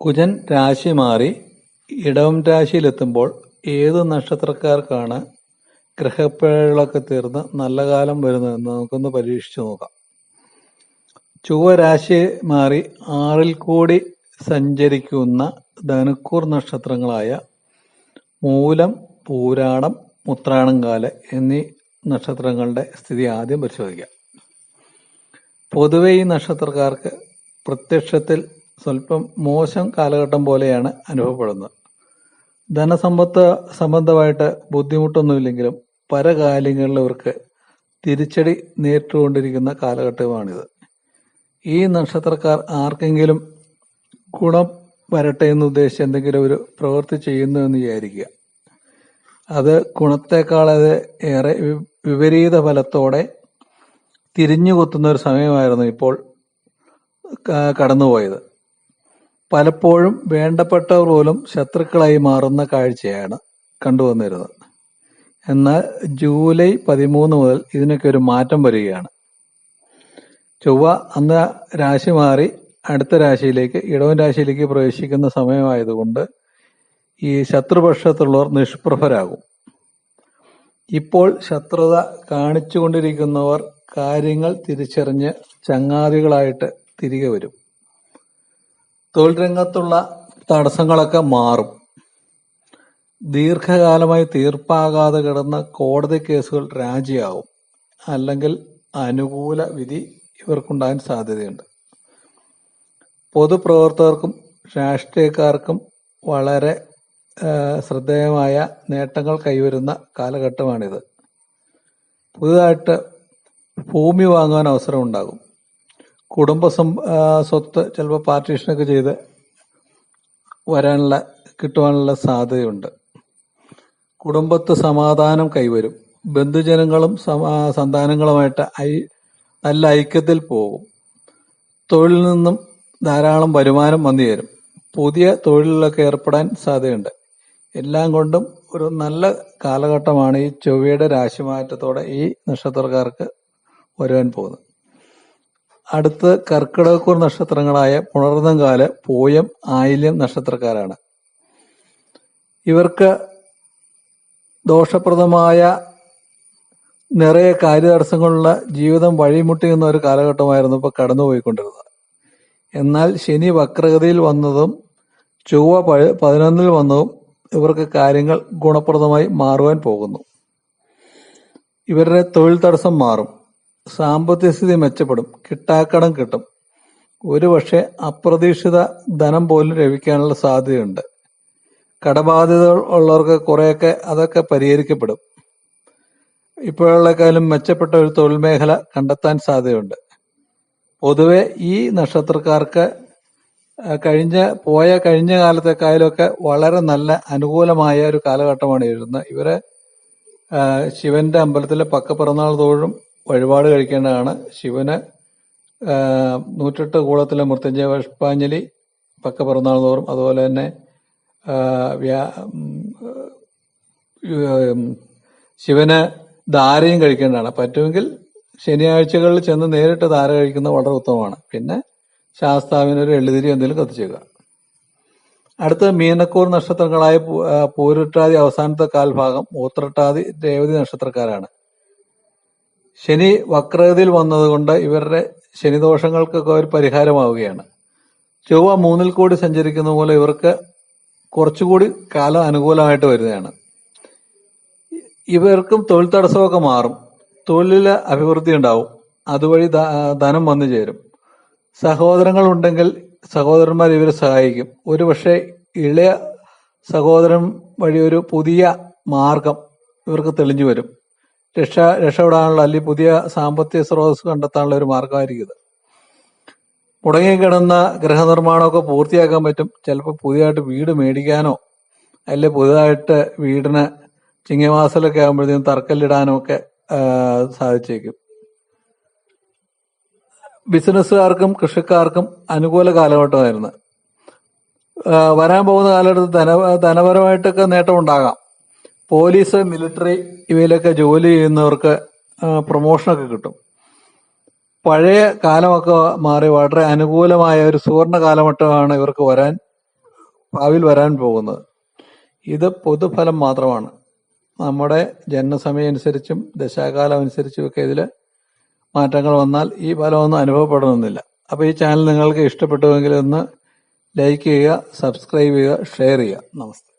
കുജൻ രാശി മാറി ഇടവം രാശിയിലെത്തുമ്പോൾ ഏത് നക്ഷത്രക്കാർക്കാണ് ഗ്രഹപ്പിഴകളൊക്കെ തീർന്ന് നല്ല കാലം വരുന്നതെന്ന് നമുക്കൊന്ന് പരീക്ഷിച്ചു നോക്കാം. ചുവരാശി രാശി മാറി ആറിൽ കൂടി സഞ്ചരിക്കുന്ന ധനുക്കൂർ നക്ഷത്രങ്ങളായ മൂലം പൂരാടം ഉത്രാടംകാൽ എന്നീ നക്ഷത്രങ്ങളുടെ സ്ഥിതി ആദ്യം പരിശോധിക്കാം. പൊതുവെ ഈ നക്ഷത്രക്കാർക്ക് പ്രത്യക്ഷത്തിൽ സ്വല്പം മോശം കാലഘട്ടം പോലെയാണ് അനുഭവപ്പെടുന്നത്. ധനസമ്പത്ത് സംബന്ധമായിട്ട് ബുദ്ധിമുട്ടൊന്നുമില്ലെങ്കിലും പല കാര്യങ്ങളിലും തിരിച്ചടി നേരിട്ടുകൊണ്ടിരിക്കുന്ന കാലഘട്ടമാണിത്. ഈ നക്ഷത്രക്കാർ ആർക്കെങ്കിലും ഗുണം വരട്ടെ എന്ന് ഉദ്ദേശിച്ച് എന്തെങ്കിലും ഒരു പ്രവൃത്തി ചെയ്യുന്നു എന്ന് വിചാരിക്കുക. അത് ഗുണത്തെക്കാൾ അത് ഏറെ വിപരീത ഫലത്തോടെ തിരിഞ്ഞു കൊത്തുന്ന ഒരു സമയമായിരുന്നു ഇപ്പോൾ കടന്നുപോയത്. പലപ്പോഴും വേണ്ടപ്പെട്ടവർ പോലും ശത്രുക്കളായി മാറുന്ന കാഴ്ചയാണ് കണ്ടുവന്നിരുന്നത്. എന്നാൽ ജൂലൈ പതിമൂന്ന് മുതൽ ഇതിനൊക്കെ ഒരു മാറ്റം വരികയാണ്. ചൊവ്വ അന്ന് രാശി മാറി അടുത്ത രാശിയിലേക്ക് ഇടവൻ രാശിയിലേക്ക് പ്രവേശിക്കുന്ന സമയമായതുകൊണ്ട് ഈ ശത്രുപക്ഷത്തുള്ളവർ നിഷ്പ്രഭരാകും. ഇപ്പോൾ ശത്രുത കാണിച്ചുകൊണ്ടിരിക്കുന്നവർ കാര്യങ്ങൾ തിരിച്ചറിഞ്ഞ് ചങ്ങാതികളായിട്ട് തിരികെ വരും. തൊഴിൽ രംഗത്തുള്ള തടസ്സങ്ങളൊക്കെ മാറും. ദീർഘകാലമായി തീർപ്പാകാതെ കിടന്ന കോടതി കേസുകൾ രാജിയാവും. അല്ലെങ്കിൽ അനുകൂല വിധി ഇവർക്കുണ്ടാകാൻ സാധ്യതയുണ്ട്. പൊതുപ്രവർത്തകർക്കും രാഷ്ട്രീയക്കാർക്കും വളരെ ശ്രദ്ധേയമായ നേട്ടങ്ങൾ കൈവരുന്ന കാലഘട്ടമാണിത്. പുതുതായിട്ട് ഭൂമി വാങ്ങുവാൻ അവസരമുണ്ടാകും കുടുംബ സ്വത്ത് ചിലപ്പോൾ പാർട്ടീഷനൊക്കെ ചെയ്ത് വരാനുള്ള കിട്ടുവാനുള്ള സാധ്യതയുണ്ട്. കുടുംബത്ത് സമാധാനം കൈവരും. ബന്ധുജനങ്ങളും സന്താനങ്ങളുമായിട്ട് ഐ നല്ല ഐക്യത്തിൽ പോകും. തൊഴിലിൽ നിന്നും ധാരാളം വരുമാനം വന്നു ചേരും. പുതിയ തൊഴിലിലൊക്കെ ഏർപ്പെടാൻ സാധ്യതയുണ്ട്. എല്ലാം കൊണ്ടും ഒരു നല്ല കാലഘട്ടമാണ് ഈ ചൊവ്വയുടെ രാശിമാറ്റത്തോടെ ഈ നക്ഷത്രക്കാർക്ക് വരുവാൻ പോകുന്നത്. അടുത്ത് കർക്കിടകക്കൂർ നക്ഷത്രങ്ങളായ പുണർന്നങ്കാല പൂയം ആയില്യം നക്ഷത്രക്കാരാണ്. ഇവർക്ക് ദോഷപ്രദമായ നിറയെ കാര്യതടസ്സങ്ങളുള്ള ജീവിതം വഴിമുട്ടിയുന്ന ഒരു കാലഘട്ടമായിരുന്നു ഇപ്പൊ കടന്നുപോയിക്കൊണ്ടിരുന്നത്. എന്നാൽ ശനി വക്രഗതിയിൽ വന്നതും ചൊവ്വ പതിനൊന്നിൽ വന്നതും ഇവർക്ക് കാര്യങ്ങൾ ഗുണപ്രദമായി മാറുവാൻ പോകുന്നു. ഇവരുടെ തൊഴിൽ തടസ്സം മാറും. സാമ്പത്തിക സ്ഥിതി മെച്ചപ്പെടും. കിട്ടാക്കടം കിട്ടും. ഒരുപക്ഷെ അപ്രതീക്ഷിത ധനം പോലും ലഭിക്കാനുള്ള സാധ്യതയുണ്ട്. കടബാധ്യത ഉള്ളവർക്ക് കുറെയൊക്കെ അതൊക്കെ പരിഹരിക്കപ്പെടും. ഇപ്പോഴുള്ളേക്കാളും മെച്ചപ്പെട്ട ഒരു തൊഴിൽ മേഖല കണ്ടെത്താൻ സാധ്യതയുണ്ട്. പൊതുവെ ഈ നക്ഷത്രക്കാർക്ക് കഴിഞ്ഞ പോയ കഴിഞ്ഞ കാലത്തെക്കായാലൊക്കെ വളരെ നല്ല അനുകൂലമായ ഒരു കാലഘട്ടമാണ് എഴുതുന്നത്. ഇവരെ ശിവന്റെ അമ്പലത്തിലെ പക്കപ്പിറന്നാൾ തോഴും വഴിപാട് കഴിക്കേണ്ടതാണ്. ശിവന് നൂറ്റെട്ട് കൂളത്തിലെ മൃത്യുഞ്ജയ പുഷ്പാഞ്ജലി പക്ക പിറന്നാൾ തോറും അതുപോലെ തന്നെ ശിവന് ധാരയും കഴിക്കേണ്ടതാണ്. പറ്റുമെങ്കിൽ ശനിയാഴ്ചകളിൽ ചെന്ന് നേരിട്ട് ധാര കഴിക്കുന്നത് വളരെ ഉത്തമമാണ്. പിന്നെ ശാസ്താവിനൊരു എള്ളുതിരി എന്തെങ്കിലും കത്തിച്ചേക്കുക. അടുത്ത മീനക്കൂർ നക്ഷത്രങ്ങളായ പൂരുട്ടാതി അവസാനത്തെ കാൽഭാഗം മൂത്രട്ടാതി രേവതി നക്ഷത്രക്കാരാണ്. ശനി വക്രതയിൽ വന്നതുകൊണ്ട് ഇവരുടെ ശനിദോഷങ്ങൾക്കൊക്കെ ഒരു പരിഹാരമാവുകയാണ്. ചൊവ്വ മൂന്നിൽ കൂടി സഞ്ചരിക്കുന്ന പോലെ ഇവർക്ക് കുറച്ചുകൂടി കാലം അനുകൂലമായിട്ട് വരുന്നതാണ്. ഇവർക്കും തൊഴിൽ തടസ്സമൊക്കെ മാറും. തൊഴിലിലെ അഭിവൃദ്ധി ഉണ്ടാവും. അതുവഴി ധനം വന്നു ചേരും. സഹോദരങ്ങൾ ഉണ്ടെങ്കിൽ സഹോദരന്മാർ ഇവരെ സഹായിക്കും. ഒരു പക്ഷേ ഇളയ സഹോദരൻ വഴി ഒരു പുതിയ മാർഗം ഇവർക്ക് തെളിഞ്ഞു വരും. രക്ഷ രക്ഷപ്പെടാനുള്ള അല്ലെങ്കിൽ പുതിയ സാമ്പത്തിക സ്രോതസ് കണ്ടെത്താനുള്ള ഒരു മാർഗമായിരിക്കും ഇത്. മുടങ്ങിക്കിടന്ന ഗൃഹനിർമ്മാണമൊക്കെ പൂർത്തിയാക്കാൻ പറ്റും. ചിലപ്പോൾ പുതിയതായിട്ട് വീട് മേടിക്കാനോ അല്ലെങ്കിൽ പുതുതായിട്ട് വീടിന് ചിങ്ങമാസത്തിലൊക്കെ ആകുമ്പോഴത്തേക്കും തറക്കല്ലിടാനോ ഒക്കെ സാധിച്ചേക്കും. ബിസിനസ്സുകാർക്കും കൃഷിക്കാർക്കും അനുകൂല കാലഘട്ടമായിരുന്നു. വരാൻ പോകുന്ന കാലഘട്ടത്തിൽ ധന ധനപരമായിട്ടൊക്കെ നേട്ടം ഉണ്ടാകാം പോലീസ് മിലിറ്ററി ഇവയിലൊക്കെ ജോലി ചെയ്യുന്നവർക്ക് പ്രൊമോഷനൊക്കെ കിട്ടും. പഴയ കാലമൊക്കെ മാറി വളരെ അനുകൂലമായ ഒരു സുവർണ കാലഘട്ടമാണ് ഇവർക്ക് വരാൻ ഭാവിയിൽ വരാൻ പോകുന്നത്. ഇത് പൊതുഫലം മാത്രമാണ്. നമ്മുടെ ജനനസമയം അനുസരിച്ചും ദശാകാലം അനുസരിച്ചും ഒക്കെ ഇതിൽ മാറ്റങ്ങൾ വന്നാൽ ഈ ഫലമൊന്നും അനുഭവപ്പെടണമെന്നില്ല. അപ്പോൾ ഈ ചാനൽ നിങ്ങൾക്ക് ഇഷ്ടപ്പെട്ടുവെങ്കിൽ ഒന്ന് ലൈക്ക് ചെയ്യുക സബ്സ്ക്രൈബ് ചെയ്യുക ഷെയർ ചെയ്യുക. നമസ്തേ.